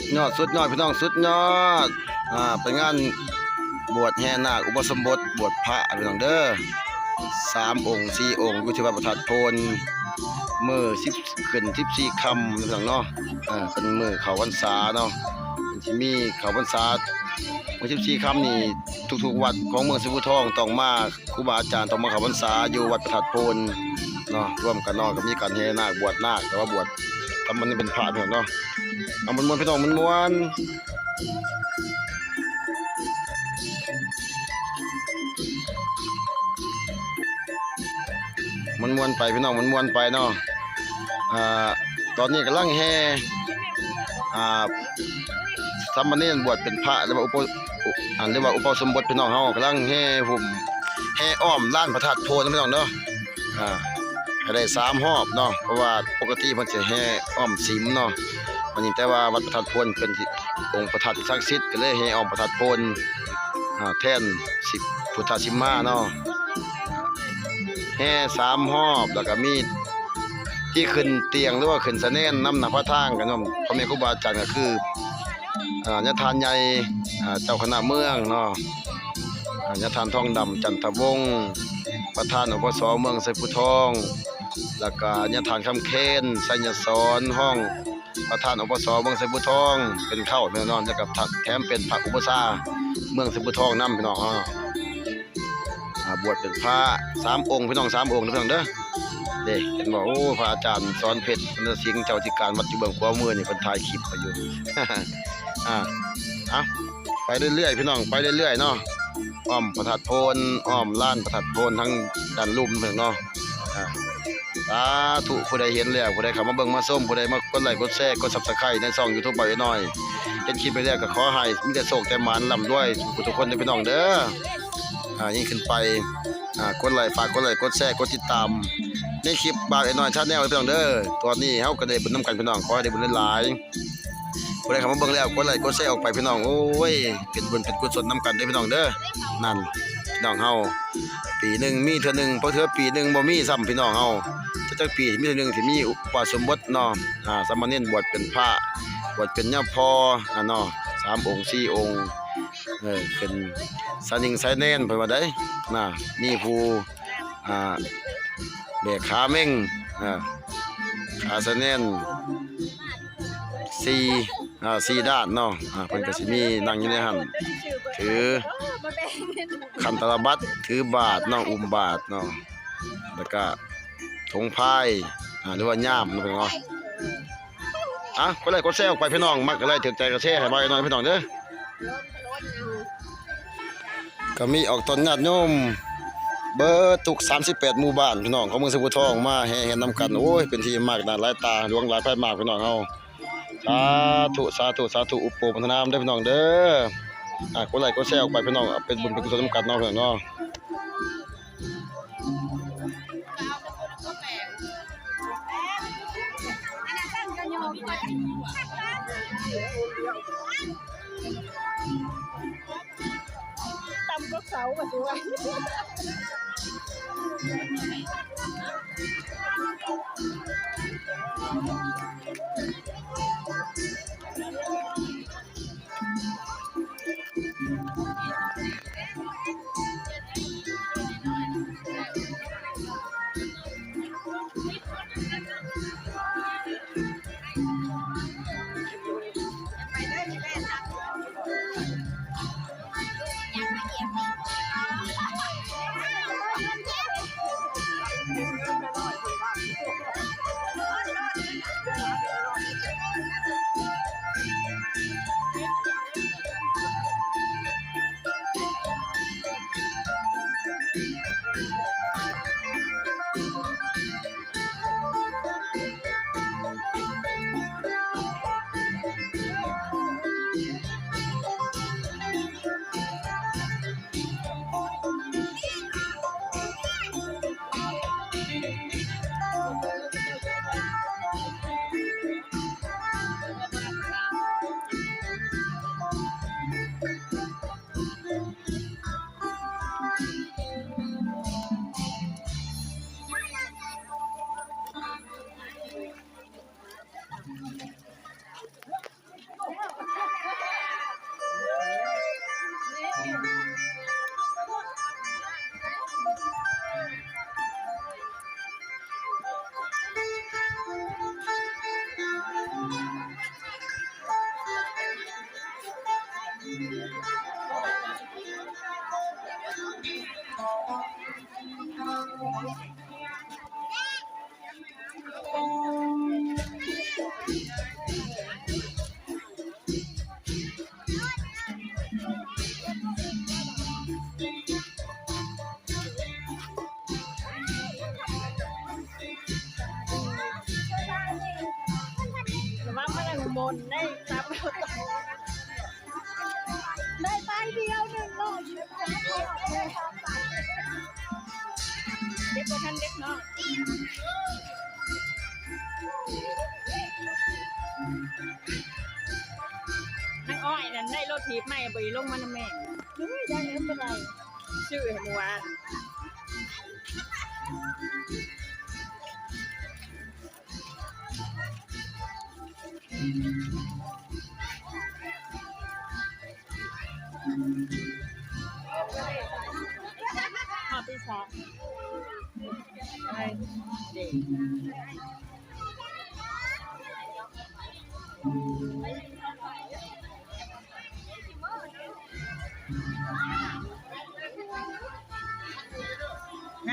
สุดยอดสุดยอดพี่น้องสุดยอดอ่าเป็นงานบวชแห่นาคอุปสมบทบวชพระพี่น้องเด้อสามองค์สี่องค์อยู่ที่วัดประทัดโพนมือสิบขึ้นสิบสี่คำพี่น้องเนาะอ่าเป็นมือเขาพรรษาเนาะมันที่มีเขาพรรษามือสิบสี่คำนี่ทุกๆวัดของเมืองสิบุทองต้องมาครูบาอาจารย์ต้องมาเขาพรรษาอยู่วัดประทัดโพนเนาะร่วมกันเนาะก็มีการแห่นาคบวชนาคแต่ว่าบวช ทำมันเป็นพระพี่น้องเนาะเอามันมวนพี่น้องมันมวนมันมวนไปพี่น้องมันมวนไปเนาะอ่าตอนนี้กำลังแห่อ่าสามเณรบวชเป็นพระหรือว่าอุปอุอ่าเรียกว่าอุปสมบทพี่น้องเฮากำลังแห่ผมแห่อ้อมล้านพระธาตุโพนพี่น้องเนาะอ่า ให้ได้สามรอบเนาะเพราะว่าปกติเพิ่นสิแห่อ้อมสิมเนาะวันนี้แต่ว่าวัดประทัดพลเป็นองค์ประทัดศักดิ์สิทธิ์ก็เลยให้เออกประทัดพลแท่นสิบพุทธชิมาเนาะแห่สามหอบแล้วก็มีที่ขึ้นเตียงหรือว่าขึ้นสะเนนน้ำหนักพระทางกันเนาะพ่อแม่ครูบาอาจารย์ก็คืออญาทานใหญ่เจ้าคณะเมืองเนาะญาทานทองดำจันทวงศ์ประธานอปสเมืองไซพุทอง แล้วก็ญาทานคำเคนไสยสอนห้องประธานอปสเมืองสมุทรทอง เป็นเข้าแน่นอนแล้วกับแถมเป็นพระอุปชาเมืองสมุทรทองนํพี่น้องอ่าบวชเป็นพระสามองค์พี่น้องสามองค์นะพี่น้องเด้อเด้เห็นบอกโอ้พระอาจารย์สอนเพชรนสิงห์เจ้าธิการวัดอยู่เบื้องขวามือนี่เพิ่นถ่ายคลิปมาอยู่อ่าเอาไปเรื่อยๆพี่น้องไปเรื่อยๆเนาะอ้อมประทัดโพนอ้อมล้านประทัดโพนทั้งด้านลุ่มเพิ่นเนาะ สาธุผู้ใดเห็นแล้วผู้ใดเข้ามาเบิ่งมาส้มผู้ใดมากดไลค์กดแชร์กด Subscribe ในช่อง YouTube บ่อยน้อยเห็นคลิปไปแล้วก็ขอให้มีแต่โชคแต่หมานร่ำรวยทุกคนเด้อพี่น้องเด้ออ่ายิ่งขึ้นไปอ่ากดไลค์ฝากกดไลค์กดแชร์กดติดตามในคลิปบาทไอ้น้อยชาแนลพี่น้องเด้อตอนนี้เฮาก็ได้บุญนํกันพี่น้องขอให้ได้บุญหลายๆผู้ใดเข้ามาเบิ่งแล้วกดไลค์กดแชร์ออกไปพี่น้องโอ้ยเป็นบุญเป็นกุศลนํกันเด้อพี่น้องเด้อนั่น พี่น้องเฮาปีหนึ่งมีเทื่อหนึงเพราะเทื่อปีหนึ่งบ่มีซ้ำพี่น้องเฮาจะจักปีมีเทื่อหนึงที่มีอุปสมบทเนาะอ่าสามเณรบวชเป็นพระบวชเป็นย่าพออ่าเนาะสามองค์สี่องค์เออเป็นสานิงสายเนนเพิ่นว่าได้น่ะมีผู้อ่าแบกขาเม่งอ่าขาสายเนนสี่อ่าสี่ด้านเนาะอ่าเพิ่นก็สิมีนั่งอยู่ในหั่นถือ คันตะลบัดถือบาทเนาะอุ้มบาทเนาะแล้วก็ทงพายหรือว่าย่ามนะพี่น้องอะก็เลยกดแชร์ออกไปพี่น้องมักก็เลยถึกใจก็แชร์ให้บ่อยหน่อยพี่น้องเด้อก็มีออกตอนญาติโยมเบอร์ตุก 38 หมู่บ้านพี่น้องของเมืองสมุทรทองมาแห่แห่นำกันโอ้ยเป็นที่มากน้าหลายตาหลวงหลายไฟมากพี่น้องเฮาสาธุสาธุสาธุอุปโภคพัฒนามเด้พี่น้องเด้อ อะกดไลค์กดแชร์ออกไปพี่น้องเป็นบุญเป็นกุศลนำกันเนาะพี่น้องเนาะตำก็เสาก็สิว่า นได้ครับได้ใบเดียวหนึ่งหลอด กกว่าท่านเด็กเนาะนางอ้อยนั่นได้รถถีบใหม่บริลงมันำแม่เฮ้ยได้เงินเป็นไรชื่อเห็นวานหอปีศาจอะ ฮ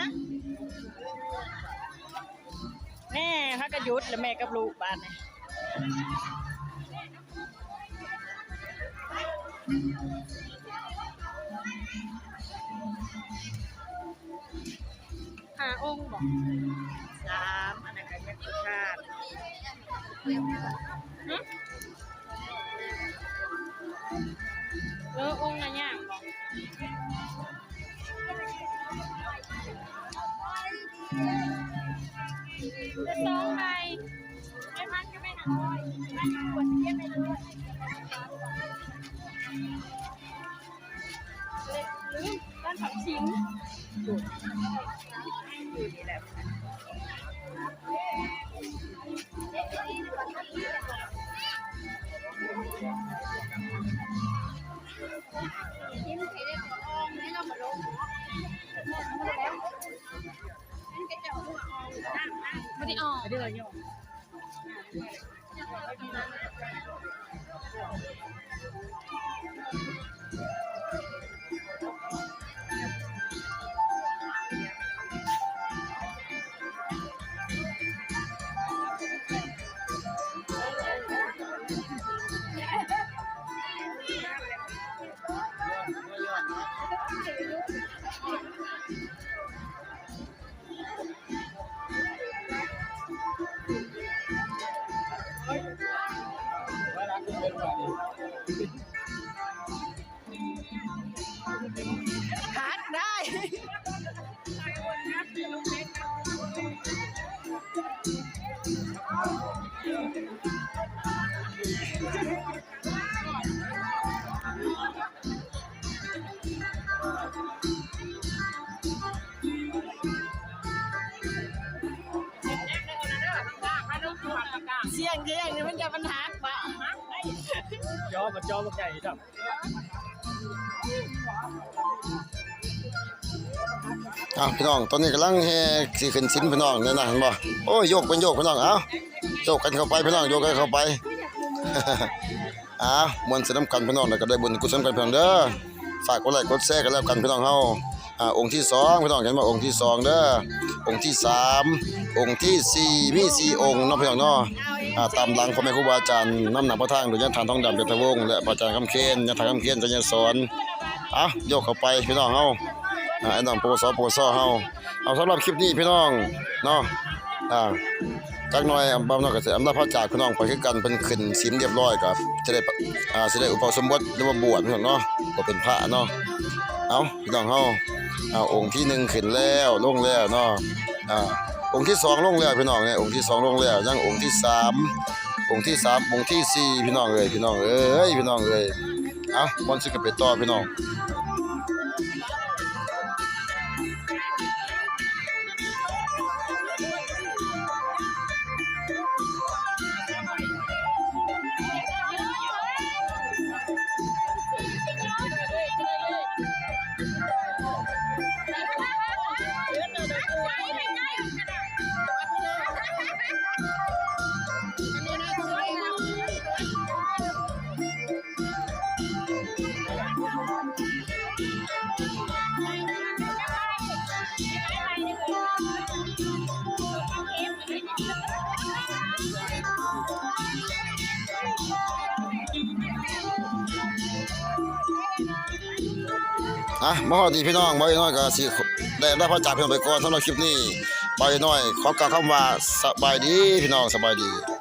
ะแม่พักกระยุทธแล้วแม่กับลูกบ้านเนี่ยาองค์บอกสามอันนั้นก็ยังสุชาติเออองค์ละอย่างบอกจะสองใบไม่พันก็ไม่หนักร้อยไม่หนักกว่าเทียบไปเลย มบ้านผักชิงดูดูนี่แหละไม่ได้ออกไม่ได้เลยโย เสียงเสียงนี่มันจะปัญหาปะจอมาจอมาใหญ่จับอะพี่น้องตอนนี้กำลังแห่สิขึ้นสินพี่น้องเนี่ยนะเห็นบ่โอ้ยโยกเป็นโยกพี่น้องเอ้าโยกกันเข้าไปพี่น้องโยกกันเข้าไปอะมวนสนำกันพี่น้องแล้วก็ได้บุญกุศลกันเพี่น้องเด้อฝากกดไลค์กดแชร์กันแล้วกันพี่น้องเฮาอ่าองค์ที่สองพี่น้องเห็นบ่องค์ที่สองเด้อองค์ที่สามองค์ที่สี่มีสี่องค์เนาะพี่น้องเนาะ ตามหลังพ่อแม่ครูบาอาจารย์น้ำหนักพระทางโดยยันทานทองดำเป็นทวงศ์และพระอาจารย์คำเคนยันทานคำเคนจัญญสอนอะโยกเข้าไปพี่น้องเฮาอ่าไอ้น้องปวสปวสเฮาเอาสำหรับคลิปนี้พี่น้องเนาะอ่าจักหน่อยอำบ่าน้องก็สิอำลาพระจากพี่น้องไปคือกันเพิ่นขึ้นศีลเรียบร้อยครับจะได้อ่าสิได้อุปสมบทหรือว่าบวชพี่น้องเนาะก็เป็นพระเนาะเอาพี่น้องเฮาเอาองค์ที่หนึ่งขึ้นแล้วลงแล้วเนาะอ่า องค์ที่สองลงแล้วพี่น้องเนี่ยองค์ที่สองลงแล้วยังองค์ที่สามองค์ที่สามองค์ที่สี่พี่น้องเอ้ยพี่น้องเอ้ยพี่น้องเอ้ยเอาบอนสิกันไปต่อพี่น้อง อะมาขอดีพี่น้องบ่ายน้อยก็สิได้ได้พระจากพี่น้องไปก่อนสำหรับคลิปนี้บ่ายน้อยขอกล่าวคำว่าสบายดีพี่น้องสบายดี